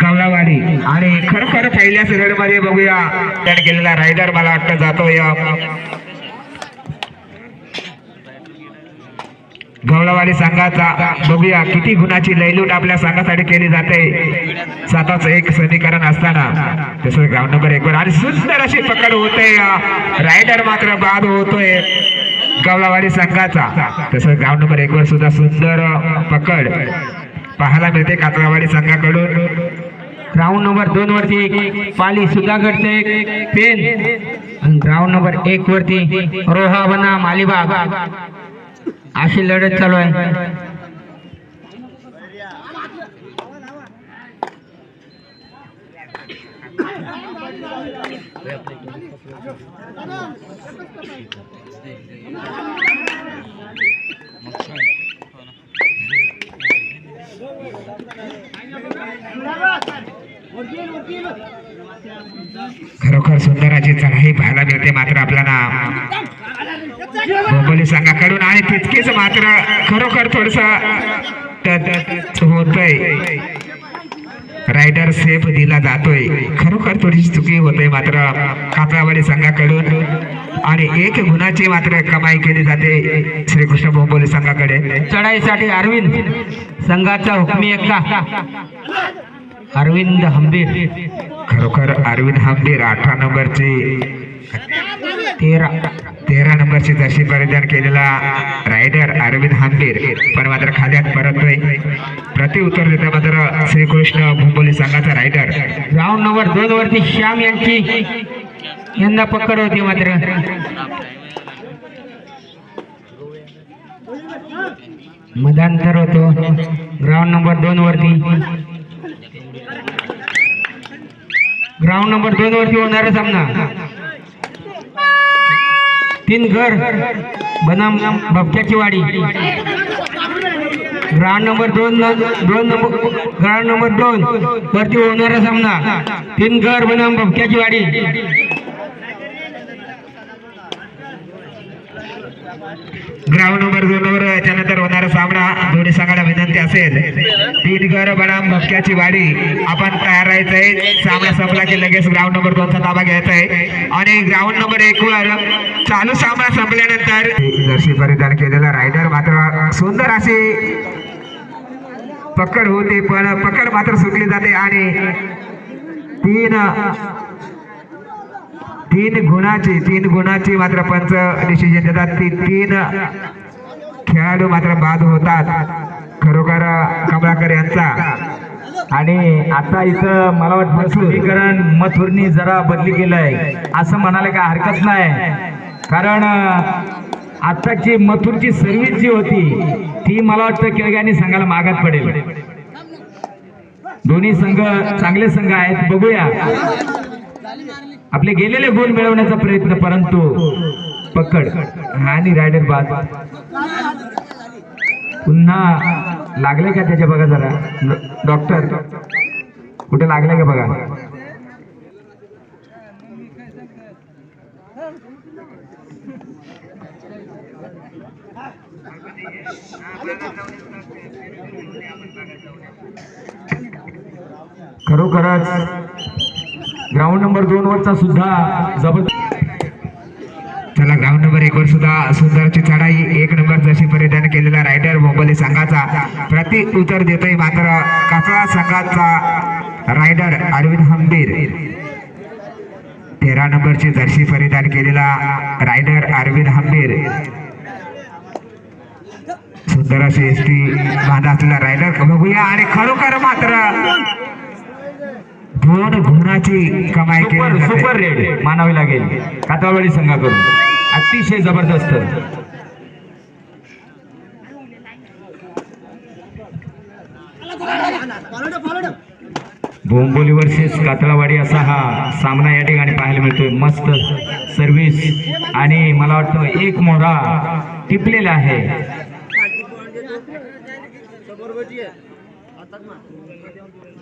गवलावाडी आणि खरोखर पहिल्या सिरियलमध्ये बघूया. त्याने केलेला रायडर मला वाटतं जातो या गवळावाडी संघाचा बघूया. किती गुणाची लयलूट आपल्या संघासाठी केली जाते. साताच एक समीकरण असताना. तसं ग्राउंड नंबर एक वर. आणि सुंदर अशी पकड होते. रायडर मात्र बाद होतोय. गवळावाडी संघाचा. तसं ग्राउंड नंबर एक वर सुद्धा सुंदर पकड. पाहायला मिळते कातळावाडी संघाकडून. ग्राउंड नंबर दोन वरती पाली सुधागडचे पेन. ग्राउंड नंबर एक वरती रोहा बना अलिबाग अशी लढत चालू आहे. खरोखर सुंदर अशी चढाई पाहायला मिळते मात्र आपल्याला बोंबोली संघाकडून आणि तितकेच मात्र खरोखर थोडस होतय. रायडर सेफ दिला जातोय. खरोखर थोडीशी चुकी होते मात्र कातळावाडी संघाकडून आणि एक गुणाची मात्र कमाई केली जाते श्रीकृष्ण बोंबोली संघाकडे. चढाईसाठी अरविंद संघाचा हुकमी एकटा अरविंद हंबीर. खरोखर अरविंद हंबीर अठरा नंबरची. तेरा. तेरा नंबरची जशी परिधान केलेला रायडर अरविंद हंबीर पण मात्र खाद्यात परततोय. प्रति उत्तर देता मात्र श्रीकृष्ण भुंबोली संघाचा रायडर. ग्राउंड नंबर दोन वरती श्याम यांची. यंदा पकड होती मात्र. मधांतर होतो. ग्राउंड नंबर दोन वरती. ग्राउंड नंबर दोन वरती होणारा सामना. तीन घर बनाम भपक्याची वाडी. ग्राउंड नंबर दोन दोन नंबर ग्राउंड नंबर दोन वरती होणारा सामना. तीन घर बनाम भपक्याची वाडी. ग्राउंड नंबर दोन वर त्यानंतर होणारा सामना. दोन्ही संघाला विनंती असेल. तीन घर बनाम मक्क्याची वाडी. आपण तयार राहायचंय. सामना संपला की लगेच ग्राउंड नंबर दोनचा ताबा घ्यायचा आहे आणि ग्राउंड नंबर एक वर चालू सामना संपल्यानंतर जशी परिधान केलेला रायडर मात्र सुंदर अशी पकड होते पण पकड मात्र सुटली जाते. आणि तीन तीन गुणाची तीन गुणाची मात्र पंच डिसिजन देतात. ती तीन खेळाडू मात्र बाद होतात. खरोखर कमलाकर यांचा. आणि आता इथं मला वाटतं समीकरण मथुरनी जरा बदली केलंय. असं म्हणाले काय हरकत नाही. कारण आताची आत्ताची मथुरची सर्व्हिस जी होती ती मला वाटतं केळग्यानी संघाला मागात पडेल. दोन्ही संघ चांगले संघ आहेत. बघूया. आपले गेलेले गोल मिळवण्याचा प्रयत्न परंतु पकड. आणि रायडर बाद. पुन्हा लागले का त्याच्या बघा जरा? डॉक्टर कुठे लागले का बघा? खरोखरच ग्राउंड नंबर दोन वरचा सुद्धा जबरदस्त त्याला ग्राउंड नंबर एक वर सुद्धा सुंदरची चढाई एक नंबर जशी परिधान केलेला रायडर मोबाईल संघाचा. प्रति उत्तर देतोय मात्र काकळा संघाचा रायडर अरविंद हंबीर. तेरा नंबरची जर्सी परिधान केलेला रायडर अरविंद हंबीर. सुंदर अशी एस टी बांधा असलेला रायडर बघूया आणि खरोखर मात्र दोन गुणाची कमाई सुपर केली सुपर. रेड मानावी लागेल. कातावळी संघाकडून. अतिशय जबरदस्त. बोंबोली वर्सेस कातळावाडी असा हा सामना या ठिकाणी पाहायला मिळतोय. मस्त सर्व्हिस आणि मला वाटतं एक मोहरा टिपलेला आहे.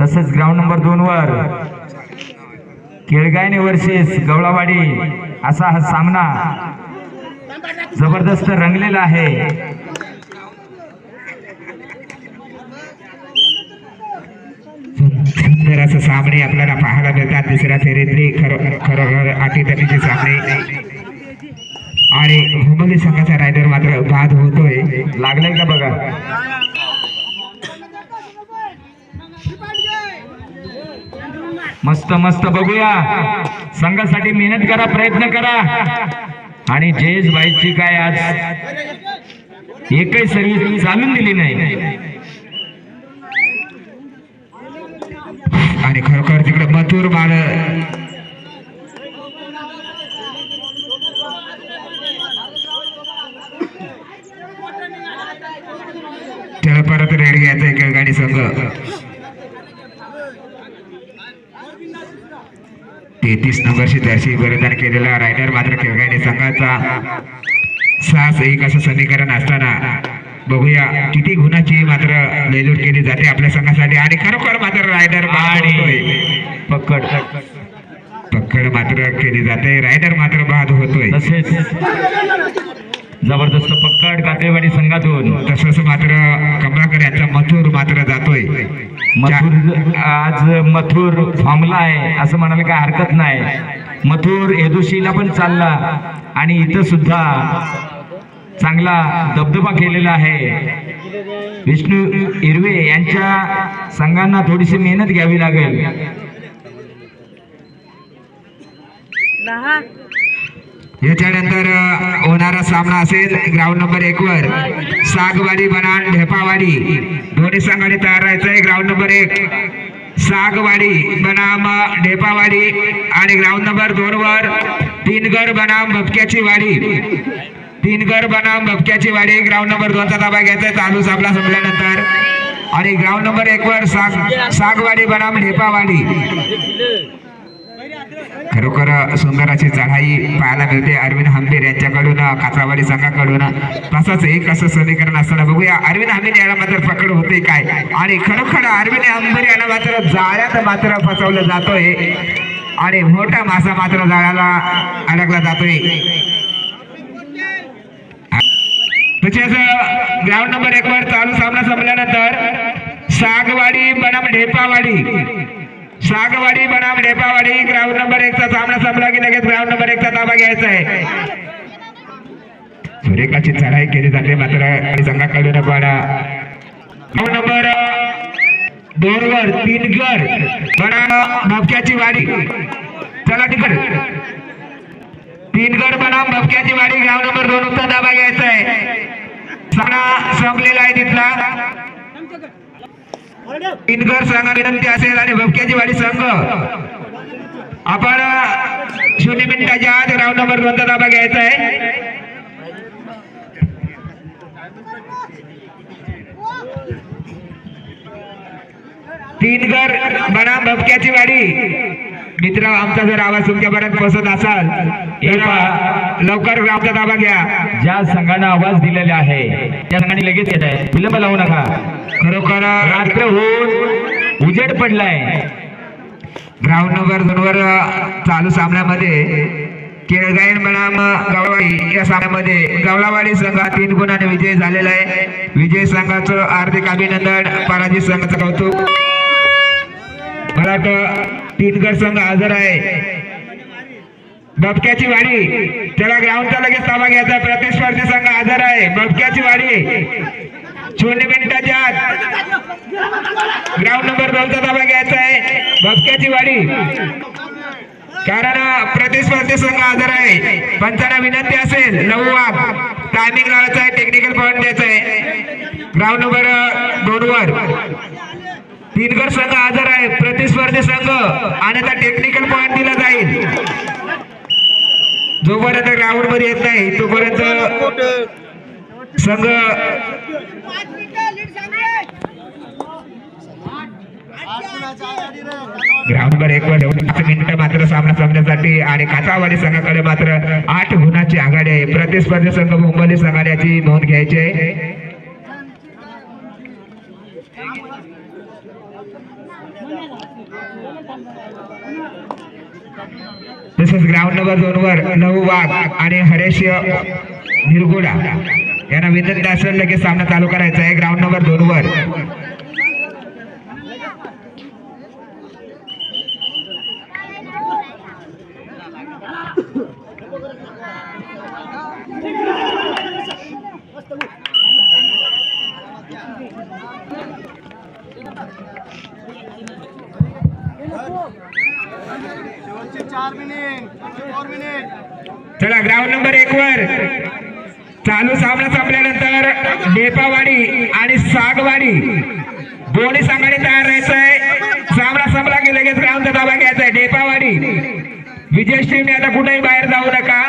तसेच ग्राउंड नंबर दोन वर केळगायने वर्सेस गवळावाडी असा हा सामना जबरदस्त रंगलेला आहे. सुंदर असं सामने आपल्याला पाहायला मिळतात. दुसऱ्या फेरीतली खरं खरोखर आटीतटीचे सामने. आणि हुमली संघाचा रायडर मात्र बाद होतोय. लागलाय का बघा? मस्त मस्त बघूया. संघासाठी मेहनत करा प्रयत्न करा. आणि जयेश भाईची काय आज एकही सर्व्हिस चालून दिली नाही. आणि खरोखर तिकडे मथुर मार त्याला परत रेड घ्यायचा एक गाडी संघ. तेहतीस नंबरची जर्सी परिधान केलेला रायडर मात्र खेळगाडी संघाचा सहा एक असं समीकरण असताना बघूया किती गुणाची मात्र लेलूट केली जाते आपल्या संघासाठी. आणि खरोखर मात्र रायडर पकड. पकड मात्र केली जाते. रायडर मात्र बाद होतोय. जबरदस्त पकड कातेवाडी संघातून तसंच मात्र कमलाकर यांचा मथुर मात्र जातोय. मथुर आज मथुर फॉर्मला आहे असं म्हणायला काय हरकत नाही. मथुर येदुशीला पण चालला आणि इथं सुद्धा चांगला दबदबा केलेला आहे. विष्णू हिरवे यांच्या संघांना थोडीशी मेहनत घ्यावी लागेल. याच्यानंतर होणारा सामना असेल ग्राउंड नंबर एक वर. सागवाडी बनान ढेपावाडी. दोन्ही संघाने तयार राहायचं आहे ग्राउंड नंबर एक सागवाडी बनाम ढेपावाडी आणि ग्राउंड नंबर दोन वर तीनगर बनाम भपक्याची वाडी. तीनगर बनाम भपक्याची वाडी. ग्राउंड नंबर दोनचा ताबा घ्यायचा चालू सापला संपल्यानंतर. आणि ग्राउंड नंबर एक वर साग सागवाडी बनाम ढेपावाडी. खरोखर सुंदर अशी चढाई पाहायला मिळते. अरविंद हंबीर यांच्याकडून काचावाडी संघाकडून. तसंच एक असं समीकरण असताना बघूया अरविंद हंबीर याला मात्र पकड होते काय? आणि खरोखर अरविंद हंबीर याला मात्र जाळ्यात मात्र फसवलं जातोय. आणि मोठा मासा मात्र जाळ्याला अडकला जातोय. तसेच ग्राउंड नंबर एक वर चालू सामना संपल्यानंतर सागवाडी बनाम ढेपावाडी सागवाडी बनाम ढेपावाडी ग्राउंड नंबर एकचा सामना संपला की लगेच ग्राउंड नंबर एकचा ताबा घ्यायचा आहे. सुरेखाची चढाई केली जाते मात्र आणि संघाकडून ग्राउंड नंबर दोन वर तीन गड बनाम भपक्याची वाडी. चला तिकड. तीन गड बनाम भपक्याची वाडी. ग्राउंड नंबर दोन उत्तर ताबा घ्यायचा आहे. सामना संपलेला आहे तिथला. इनगर संघ विनंती असेल आणि भपक्याची वाडी संघ. आपण शून्य मिनिटाच्या आत राऊंड नंबर दोनचा ताबा घ्यायचा आहे. तीन घर बनाम भपक्याची वाडी. मित्र आमचा जर आवाज तुमच्यापर्यंत पोहोचत असाल तर लवकर ग्राउंडचा ताबा घ्या. ज्या संघानं आवाज दिलेला आहे त्या संघाने लगेच येत आहे. विलंब लावू नका. खरोखर रात्र होऊन उजेड पडलाय. ग्राउंड नंबर दोन वर चालू सामन्यामध्ये केळगाईन बनाम गवळवाडी या सामन्यामध्ये गवळावाडी संघ तीन गुणाने विजय झालेला आहे. विजय संघाचं हार्दिक अभिनंदन पराजित संघाचं कौतुक. मला वाटतं तीनगड संघ हजर आहे. बबक्याची वाडी. त्याला ग्राउंडचा लगेच ताबा घ्यायचा. प्रतिस्पर्धी संघ आजार आहे. बबक्याची वाडी. शून्य मिनिटाच्या आत. ग्राउंड नंबर दोनचा ताबा घ्यायचा आहे. बबक्याची वाडी. कारण प्रतिस्पर्धी संघ आजार आहे. पंचांना विनंती असेल नऊ वाघ टायमिंग लावायचा आहे टेक्निकल पॉईंट द्यायचा आहे. ग्राउंड नंबर दोन वर तीनगड संघ आजार आहे. प्रतिस्पर्धी संघ. आणि आता टेक्निकल पॉईंट दिला जाईल. जोपर्यंत ग्राउंडमध्ये येत नाही तोपर्यंत संघ ग्राउंडवर एक वर पाच मिनिटं मात्र सामना संपण्यासाठी आणि काचावाडी संघाकडे मात्र आठ गुणाची आघाडी आहे. प्रतिस्पर्धी संघ मुंबई संघाड्याची नोंद घ्यायची आहे. तसेच ग्राउंड नंबर दोन वर नऊ वाघ आणि हरेश निरगुडा. यांना विनंती असेल लगेच सामना चालू करायचा आहे. ग्राउंड नंबर दोन वर चला ग्राउंड नंबर एक वर चालू सामना संपल्यानंतर डेपावाडी आणि सागवाडी. दोन्ही संघाने तयार राहायचंय. सामना संपला की लगेच ग्राउंडचा ताबा घ्यायचा आहे. डेपावाडी विजय टीमने आता कुठेही बाहेर जाऊ नका.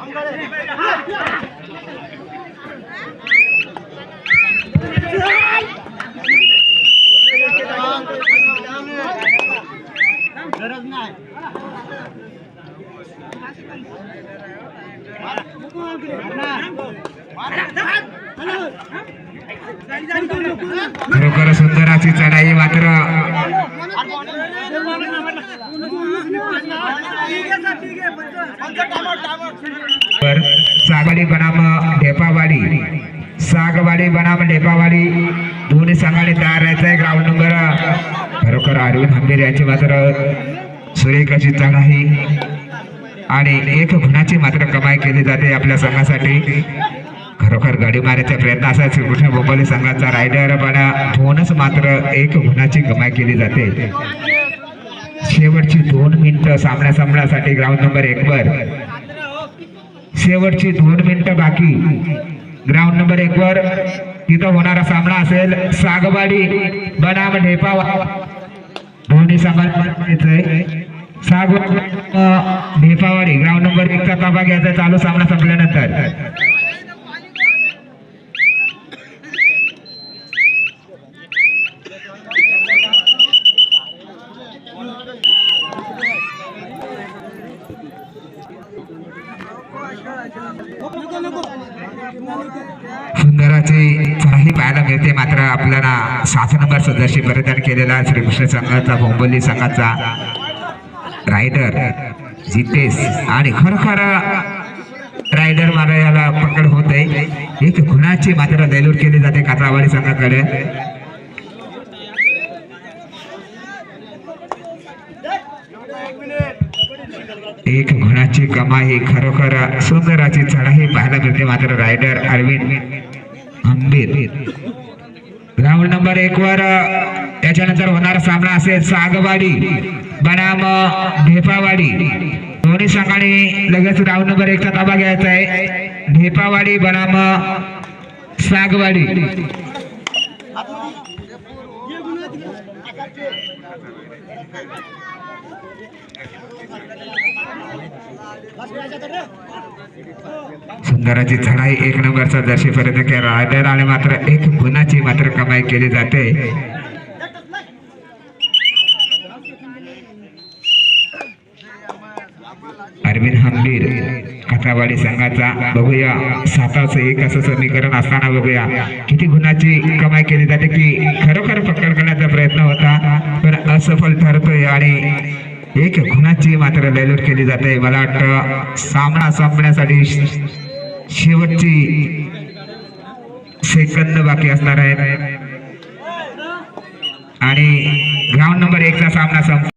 唐哥在这 सागवाडी बनाम म्हणजे ढेपावाडी दोन्ही संघाने तयार राहायचं आहे ग्राउंड नंबर खरोखर अरविंद हंबीर यांची मात्र सुरेख अशी चढाई आणि एक गुणाची मात्र कमाई केली जाते आपल्या संघासाठी. खरोखर गाडी मारायचा प्रयत्न असा श्रीकृष्ण बोंबोली संघाचा रायडर पण दोनच मात्र एक गुणाची कमाई केली जाते. शेवटची दोन मिनिटं सामना संपण्यासाठी ग्राउंड नंबर एक वर. शेवटची दोन मिनिटं बाकी. ग्राउंड नंबर एक वर तिथं होणारा सामना असेल सागवाडी बनाम ढेपावा. दोन्ही संघांचे सागवाडी ढेपावाडी. ग्राउंड नंबर एक चा ताबा घ्यायचा चालू सामना संपल्यानंतर. सुंदराची चढाई पाहायला मिळते. मात्र आपल्याला सात नंबर सदस्य परिधान केलेला श्रीकृष्ण संघाचा बोंबोली संघाचा रायडर जितेश आणि खरोखर रायडर मारा याला पकड होत. आहे एक गुणाची मात्र दैलूर केली जाते कात्रावाडी संघाकडे. एक एक गुणाची कमाई खरोखर सुंदराची चढाई पाहायला मिळते मात्र rider Arvind Ambir round number एक वर त्याच्यानंतर होणारा सामना असेल सागवाडी बनाम ढेपावाडी. दोन्ही संघाने लगेच राऊंड नंबर एकचा ताबा घ्यायचा आहे. ढेपावाडी बनाम सागवाडी. सुंदराची चढाई एक नंबरचा दर्शेपर्यंत केला. आणि मात्र एक गुणाची मात्र कमाई केली जाते. अरविंद हंबीर कथावाडी संघाचा बघूया. साताच एक असं समीकरण असताना बघूया. किती गुणाची कमाई केली जाते की खरोखर पकड करण्याचा प्रयत्न होता? असफल ठरतोय आणि एक गुणाची मात्र लयलूट केली जाते. मला वाटतं सामना संपण्यासाठी शेवटची सेकंद बाकी असणार आहेत. आणि ग्राउंड नंबर एक चा सामना संपतो.